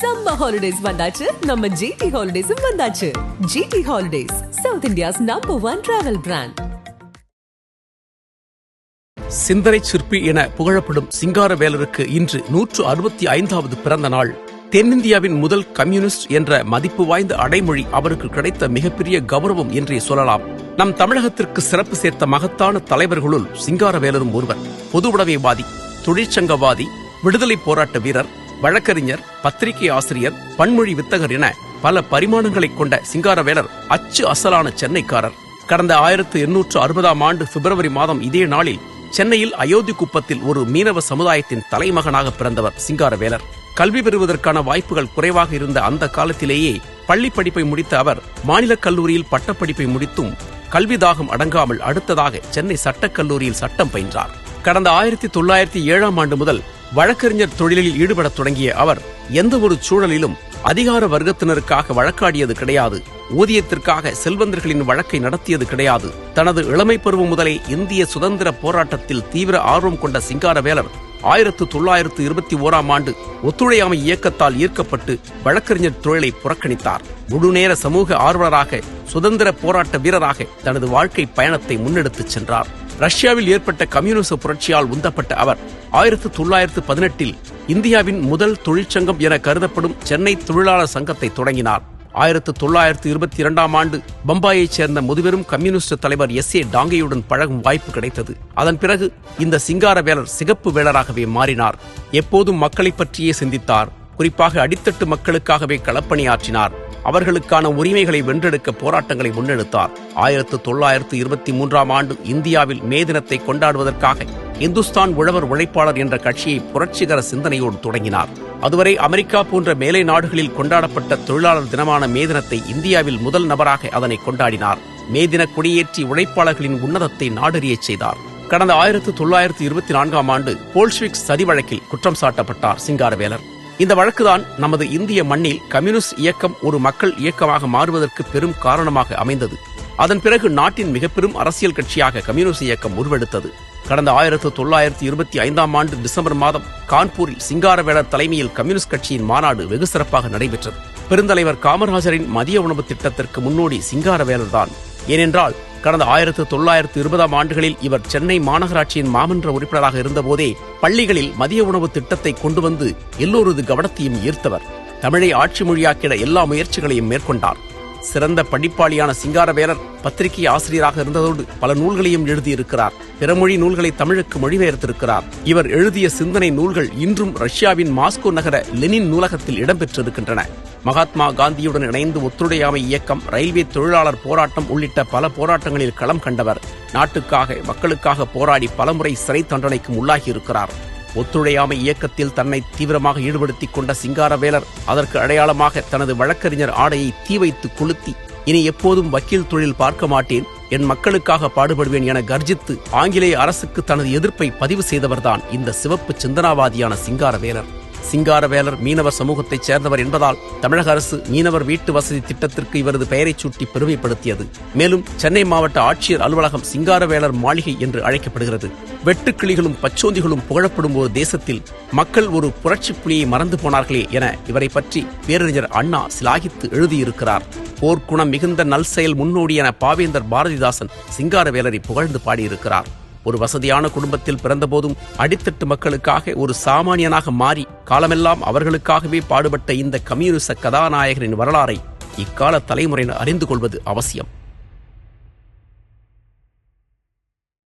சம்ம ஹாலிடேஸ் வந்தாச்சு. நம்ம ஜிடி ஹாலிடேஸும் வந்தாச்சு. GT holidays south India's number one travel brand சிந்தனை சிற்பி என புகழப்படும் சிங்காரவேலருக்கு இன்று நூற்று அறுபத்தி ஐந்தாவது பிறந்த நாள். தென்னிந்தியாவின் முதல் கம்யூனிஸ்ட் என்ற மதிப்பு வாய்ந்த அடைமொழி அவருக்கு கிடைத்த மிகப்பெரிய கௌரவம் என்றே சொல்லலாம். நம் தமிழகத்திற்கு சிறப்பு சேர்த்த மகத்தான தலைவர்களுள் சிங்காரவேலரும் ஒருவர். பொது உடைமைவாதி தொழிற்சங்கவாதி விடுதலை போராட்ட வீரர் வழக்கறிஞர் பத்திரிகை ஆசிரியர் பன்மொழி வித்தகர் என பல பரிமாணங்களைக் கொண்ட சிங்காரவேலர் அச்சு அசலான சென்னைக்காரர். கடந்த ஆயிரத்து எண்ணூற்று அறுபதாம் ஆண்டு பிப்ரவரி மாதம் இதே நாளில் சென்னையில் அயோத்தி குப்பத்தில் ஒரு மீனவ சமுதாயத்தின் தலைமகனாக பிறந்தவர் சிங்காரவேலர். கல்வி பெறுவதற்கான வாய்ப்புகள் குறைவாக இருந்த அந்த காலத்திலேயே பள்ளி படிப்பை முடித்த அவர் மாநில கல்லூரியில் பட்டப்படிப்பை முடித்தும் கல்வி தாகம் அடங்காமல் அடுத்ததாக சென்னை சட்டக்கல்லூரியில் சட்டம் பயின்றார். கடந்த ஆயிரத்தி தொள்ளாயிரத்தி ஏழாம் ஆண்டு முதல் வழக்கறிஞர் தொழிலில் ஈடுபடத் தொடங்கிய அவர் எந்த ஒரு சூழலிலும் அதிகார வர்க்கத்தினருக்காக வழக்காடியது கிடையாது. ஊதியத்திற்காக செல்வந்தர்களின் வழக்கை நடத்தியது கிடையாது. தனது இளமை பருவம் முதலே இந்திய சுதந்திர போராட்டத்தில் தீவிர ஆர்வம் கொண்ட சிங்காரவேலர் ஆயிரத்து தொள்ளாயிரத்து இருபத்தி ஓராம் ஆண்டு ஒத்துழையாமை இயக்கத்தால் ஈர்க்கப்பட்டு வழக்கறிஞர் தொழிலை புறக்கணித்தார். முழுநேர சமூக ஆர்வலராக சுதந்திர போராட்ட வீரராக தனது வாழ்க்கை பயணத்தை முன்னெடுத்துச் சென்றார். ரஷ்யாவில் ஏற்பட்ட கம்யூனிச புரட்சியால் உந்தப்பட்ட அவர் ஆயிரத்து தொள்ளாயிரத்து பதினெட்டில் இந்தியாவின் முதல் தொழிற்சங்கம் என கருதப்படும் சென்னை தொழிலாளர் சங்கத்தை தொடங்கினார். ஆயிரத்து தொள்ளாயிரத்து இருபத்தி இரண்டாம் ஆண்டு பம்பாயைச் சேர்ந்த முதுபெரும் கம்யூனிஸ்ட் தலைவர் எஸ் ஏ டாங்கேயுடன் பழகும் வாய்ப்பு கிடைத்தது. அதன் பிறகு இந்த சிங்கார வேளர் சிகப்பு வேலராகவே மாறினார். எப்போதும் மக்களைப் பற்றியே சிந்தித்தார். குறிப்பாக அடித்தட்டு மக்களுக்காகவே களப்பணியாற்றினார். அவர்களுக்கான உரிமைகளை வென்றெடுக்க போராட்டங்களை முன்னெடுத்தார். ஆயிரத்து தொள்ளாயிரத்து இருபத்தி மூன்றாம் ஆண்டு இந்தியாவில் மே தினத்தை கொண்டாடுவதற்காக இந்துஸ்தான் உழவர் உழைப்பாளர் என்ற கட்சியை புரட்சிகர சிந்தனையோடு தொடங்கினார். அதுவரை அமெரிக்கா போன்ற மேலை நாடுகளில் கொண்டாடப்பட்ட தொழிலாளர் தினமான மே தினத்தை இந்தியாவில் முதல் நபராக அதனை கொண்டாடினார். மே தின கொடியேற்றி உழைப்பாளர்களின் உன்னதத்தை நாடறியச் செய்தார். கடந்த ஆயிரத்து தொள்ளாயிரத்து இருபத்தி நான்காம் ஆண்டு போல்ஸ்விக்ஸ் சதி வழக்கில் குற்றம் சாட்டப்பட்டார் சிங்காரவேலர். இந்த வழக்குதான் நமது இந்திய மண்ணில் கம்யூனிஸ்ட் இயக்கம் ஒரு மக்கள் இயக்கமாக மாறுவதற்கு பெரும் காரணமாக அமைந்தது. அதன் பிறகு நாட்டின் மிக பெரும் அரசியல் கட்சியாக கம்யூனிஸ்ட் இயக்கம் உருவெடுத்தது. கடந்த ஆயிரத்து தொள்ளாயிரத்து இருபத்தி ஐந்தாம் ஆண்டு டிசம்பர் மாதம் கான்பூரில் சிங்காரவேலர் தலைமையில் கம்யூனிஸ்ட் கட்சியின் மாநாடு வெகு சிறப்பாக நடைபெற்றது. பெருந்தலைவர் காமராஜரின் மதிய உணவு திட்டத்திற்கு முன்னோடி சிங்காரவேலர் தான். ஏனென்றால் கடந்த ஆயிரத்து தொள்ளாயிரத்து இருபதாம் ஆண்டுகளில் இவர் சென்னை மாநகராட்சியின் மாமன்ற உறுப்பினராக இருந்தபோதே பள்ளிகளில் மதிய உணவு திட்டத்தை கொண்டு வந்து எல்லோரது கவனத்தையும் ஈர்த்தவர். தமிழை ஆட்சி மொழியாக்கிட எல்லா முயற்சிகளையும் மேற்கொண்டார். சிறந்த படிப்பாளியான சிங்காரவேலர் பத்திரிகை ஆசிரியராக இருந்ததோடு பல நூல்களையும் எழுதியிருக்கிறார். பிறமொழி நூல்களை தமிழுக்கு மொழிபெயர்த்திருக்கிறார். இவர் எழுதிய சிந்தனை நூல்கள் இன்றும் ரஷ்யாவின் மாஸ்கோ நகர லெனின் நூலகத்தில் இடம்பெற்றிருக்கின்றன. மகாத்மா காந்தியுடன் இணைந்து ஒத்துழையாமை இயக்கம் ரயில்வே தொழிலாளர் போராட்டம் உள்ளிட்ட பல போராட்டங்களில் களம் கண்டவர். நாட்டுக்காக மக்களுக்காக போராடி பலமுறை சிறை தண்டனைக்கும் உள்ளாகியிருக்கிறார். ஒத்துழையாமை இயக்கத்தில் தன்னை தீவிரமாக ஈடுபடுத்திக் கொண்ட சிங்காரவேலர் அதற்கு அடையாளமாக தனது வழக்கறிஞர் ஆடையை தீ வைத்து கொளுத்தி இனி எப்போதும் வக்கீல் தொழில் பார்க்க மாட்டேன். என் மக்களுக்காக பாடுபடுவேன் என கர்ஜித்து ஆங்கிலேய அரசுக்கு தனது எதிர்ப்பை பதிவு செய்தவர்தான் இந்த சிவப்பு சிந்தனாவாதியான சிங்காரவேலர். சிங்காரவேலர் மீனவர் சமூகத்தைச் சேர்ந்தவர் என்பதால் தமிழக அரசு மீனவர் வீட்டு வசதி திட்டத்திற்கு இவரது பெயரைச் சூட்டி பெருமைப்படுத்தியது. மேலும் சென்னை மாவட்ட ஆட்சியர் அலுவலகம் சிங்காரவேலர் மாளிகை என்று அழைக்கப்படுகிறது. வெட்டுக்கிளிகளும் பச்சோந்திகளும் புகழப்படும் ஒரு தேசத்தில் மக்கள் ஒரு புரட்சி புலியை மறந்து போனார்களே என இவரை பற்றி பேரறிஞர் அண்ணா சிலாகித்து எழுதியிருக்கிறார். போர்க்குணம் மிகுந்த நல் செயல் முன்னோடி என பாவேந்தர் பாரதிதாசன் சிங்காரவேலரை புகழ்ந்து பாடியிருக்கிறார். ஒரு வசதியான குடும்பத்தில் பிறந்தபோதும் அடித்தட்டு மக்களுக்காக ஒரு சாமானியனாக மாறி காலமெல்லாம் அவர்களுக்காகவே பாடுபட்ட இந்த கம்யூனிச கதாநாயகரின் வரலாறை இக்கால தலைமுறையினர் அறிந்து கொள்வது அவசியம்.